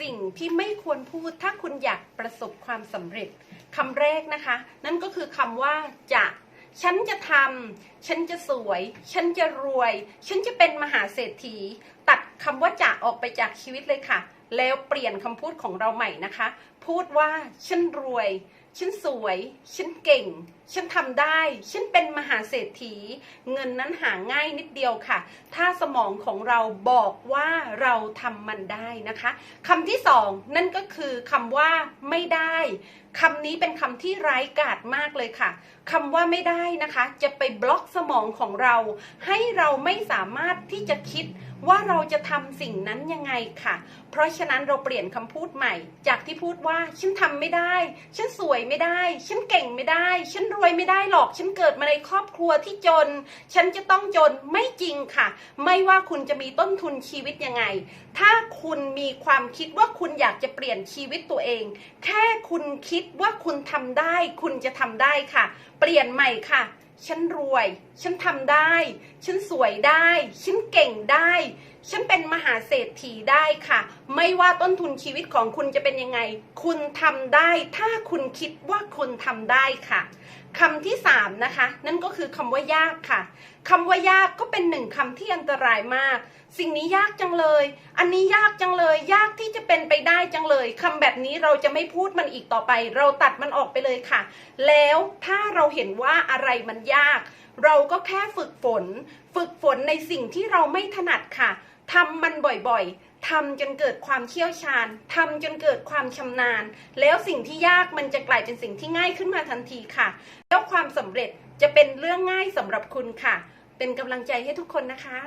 สิ่งที่ไม่ควรพูดถ้าคุณอยากประสบความสำเร็จคำแรกนะคะ นั่นก็คือคำว่าจะ ฉันจะทำฉันจะสวย ฉันจะรวย ฉันจะเป็นมหาเศรษฐี ตัดคำว่าจะออกไปจากชีวิตเลยค่ะ แล้วเปลี่ยนคำพูดของเราใหม่นะคะ พูดว่าฉันรวย ฉันสวย ฉันเก่ง ฉันทำได้ ฉันเป็นมหาเศรษฐี เงินนั้นหาง่ายนิดเดียวค่ะ ถ้าสมองของเราบอกว่าเราทำมันได้นะคะคำที่สองนั่นก็คือคำว่าไม่ได้คำนี้เป็นคำที่ร้ายกาจมากเลยค่ะคำว่าไม่ได้นะคะ จะไปบล็อกสมองของเรา ให้เราไม่สามารถที่จะคิด ว่าเราจะทำสิ่งนั้นยังไงค่ะ เพราะฉะนั้นเราเปลี่ยนคำพูดใหม่ จากที่พูดว่าฉันทำไม่ได้ ฉันสวยไม่ได้ ฉันเก่งไม่ได้ ฉันรวยไม่ได้หรอก ฉันเกิดมาในครอบครัวที่จน ฉันจะต้องจนไม่จริงค่ะ ไม่ว่าคุณจะมีต้นทุนชีวิตยังไง ถ้าคุณมีความคิดว่าคุณอยากจะเปลี่ยนชีวิตตัวเอง แค่คุณคิดว่าคุณทำได้ คุณจะทำได้ค่ะ เปลี่ยนใหม่ค่ะ ฉันรวย ฉันทำได้ ฉันสวยได้ ฉันเก่งได้ ฉันเป็นมหาเศรษฐีได้ค่ะ ไม่ว่าต้นทุนชีวิตของคุณจะเป็นยังไง คุณทำได้ ถ้าคุณคิดว่าคุณทำได้ค่ะคำที่สามนะคะ นั่นก็คือคำว่ายากค่ะคำว่ายากก็เป็นหนึ่งคำที่อันตรายมาก สิ่งนี้ยากจังเลย อันนี้ยากจังเลย ยากที่จะเป็นไปได้จังเลยคำแบบนี้เราจะไม่พูดมันอีกต่อไป เราตัดมันออกไปเลยค่ะ แล้วถ้าเราเห็นว่าอะไรมันยาก เราก็แค่ฝึกฝน ฝึกฝนในสิ่งที่เราไม่ถนัดค่ะทำมันบ่อยๆทำจนเกิดความเชี่ยวชาญทำจนเกิดความชำนาญ แล้วสิ่งที่ยากมันจะกลายเป็นสิ่งที่ง่ายขึ้นมาทันทีค่ะ แล้วความสำเร็จจะเป็นเรื่องง่ายสำหรับคุณค่ะ เป็นกำลังใจให้ทุกคนนะคะ